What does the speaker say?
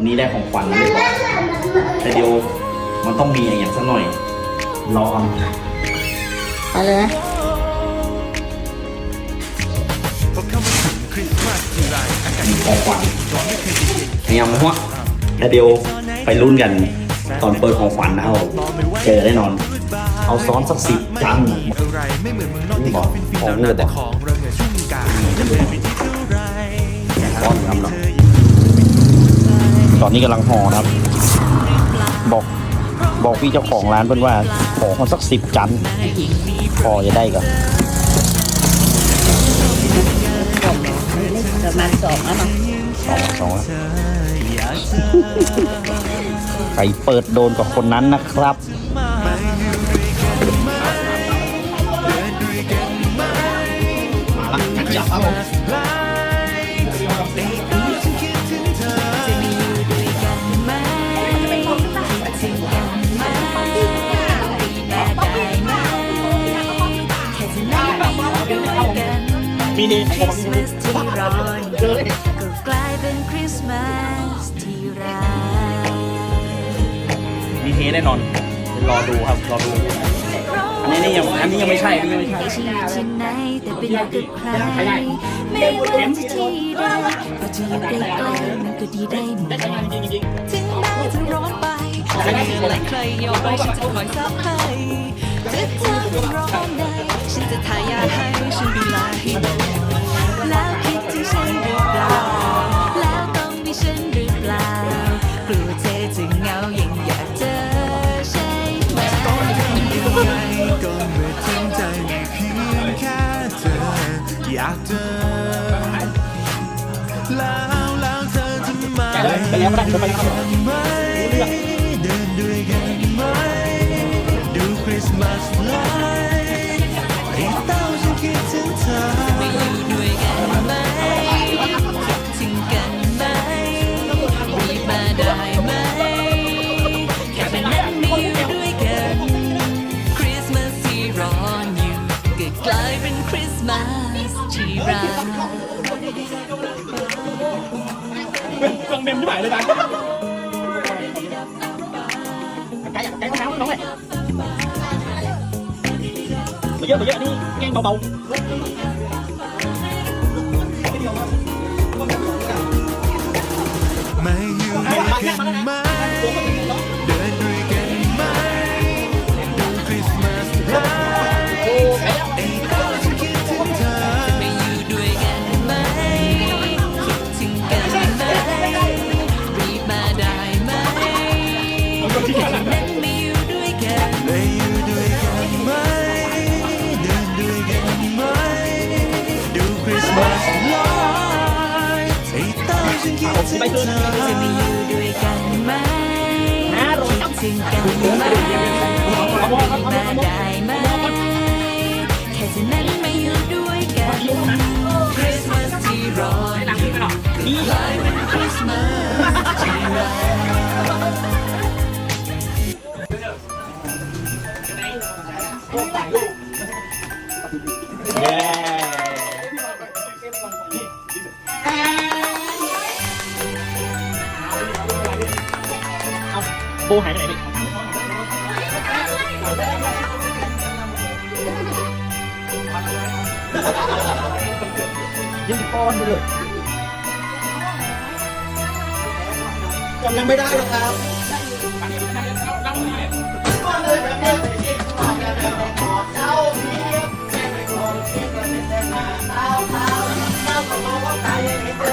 วันนี้ได้ของขวัญแล้วเรียบร้อยแต่เดี๋ยวมันต้องมีอย่างสักหน่อยรอเอาไปเลยไหมมีของขวัญพยายามหัวแล้วเดี๋ยวไปรุ่นกันตอนเปิดของขวัญเอาเจอแน่นอน เอาซ้อนสักสิบจังอะไรไม่เหมือนเมืองนอกนี่ที่บอกเขาฟินฟินของแล้วเลือนะดแต่บอกของ อนนี้กำลังห่อครับ บอกบอกพี่เจ้าของร้านเพื่อนว่า ขอคนสักสิบจันพอจะได้ก็ประมาณสองแล้วเนาะสองสองแล้วใครเปิดโดนกับคนนั้นนะครับ มีนี่คริสต์มาสที่รออยู่ก็กลายเป็นคริสต์มาสที่รักมีเทแน่นอนรอดูครับรอดูอันนี้นี่ยังอันนี้ยังไม่ใช่อันนี้ยังไม่ใช่ที่ที่ไหนแต่เป็นกับใครไม่ว่าจะที่ใดก็จะอยู่ใกล้ๆมันก็ดีได้หมดถึงแม้จะร้อนไปจะมีอะไรใครยอมไปฉันจะคอยซับให้จะเธอร้อนใดฉัน จะทายาให้ฉันดูแลให้ดูแล้วคิดถึงฉันหรือเปล่า แล้วต้องมีฉันหรือเปล่ากลัวเธอจะเหงายังอยากเจอใช่ไหมยังไงก็เมื่อทิ้งใจมีเพียงแค่เธออยากเจอแล้วแล้วเธอจะมาไปแล้วไปแล้วไปแล้วไหม มมที่ไหนเลยนะไก่ไก่มะนาวน้องเลยมาเยอะมาเยอะนี่แกงเบาๆาฉันคิดถึงเธอจะม่อยู่ด้วยกันไหมคิดถึงกันไหมมาได้ไหมแค่เท่านั้นม่อยู่ด้วยกันคริสต์มาสที่รออยู่กลายเป็นคริสต์มาสที่รักๆเปูหายไปไหนพี่ยังป้อนเลยกำยังไม่ได้หรอกครับเ